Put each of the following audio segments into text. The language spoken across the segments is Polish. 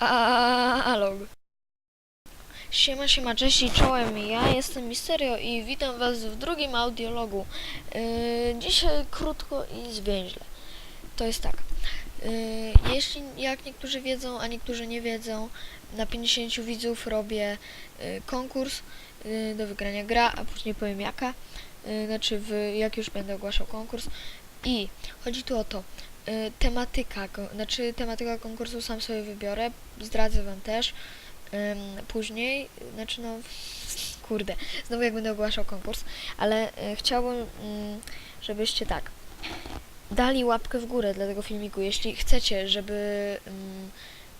Alog. Siema, siema, cześć i czołem, ja jestem Misterio i witam was w drugim audiologu. Yy, dzisiaj krótko i zwięźle. To jest tak. Yy, jeśli, jak niektórzy wiedzą, a niektórzy nie wiedzą, na 50 widzów robię yy, konkurs yy, do wygrania gra, a później powiem jaka. Yy, znaczy, w, jak już będę ogłaszał konkurs. I chodzi tu o to, tematyka, ko- znaczy tematyka konkursu sam sobie wybiorę, zdradzę wam też później, y, znaczy no, kurde, znowu jak będę ogłaszał konkurs, ale y, chciałbym, mm, żebyście tak, dali łapkę w górę dla tego filmiku, jeśli chcecie, żeby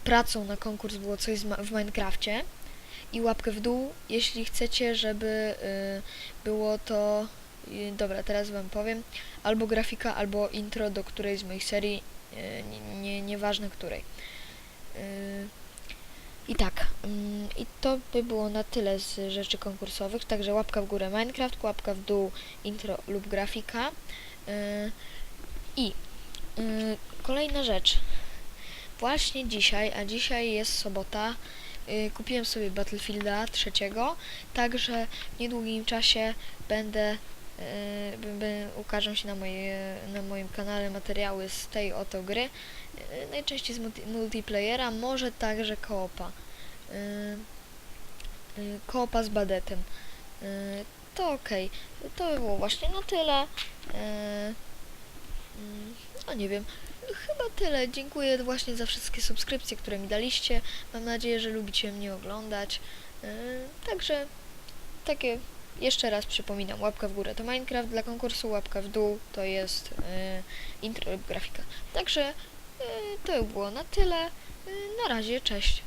pracą na konkurs było coś w Minecrafcie i łapkę w dół, jeśli chcecie, żeby y, było to, y, dobra, teraz wam powiem, albo grafika, albo intro do którejś z moich serii, e, nie, nie, nieważne której. E, I tak, mm, i to by było na tyle z rzeczy konkursowych, także łapka w górę Minecraft, łapka w dół intro lub grafika. E, I e, kolejna rzecz. Właśnie dzisiaj, a dzisiaj jest sobota, kupiłem sobie Battlefielda trzeciego, także w niedługim czasie będę ukażą się na, moje, na moim kanale materiały z tej oto gry. Yy, najczęściej z multi, multiplayera, może także koopa. Yy, koopa z badetem. To okej. To by było właśnie na tyle. No nie wiem. Chyba tyle. Dziękuję właśnie za wszystkie subskrypcje, które mi daliście. Mam nadzieję, że lubicie mnie oglądać. Także takie jeszcze raz przypominam, łapka w górę to Minecraft dla konkursu, łapka w dół to jest e, intro lub grafika. Także e, to by było na tyle. E, na razie, cześć.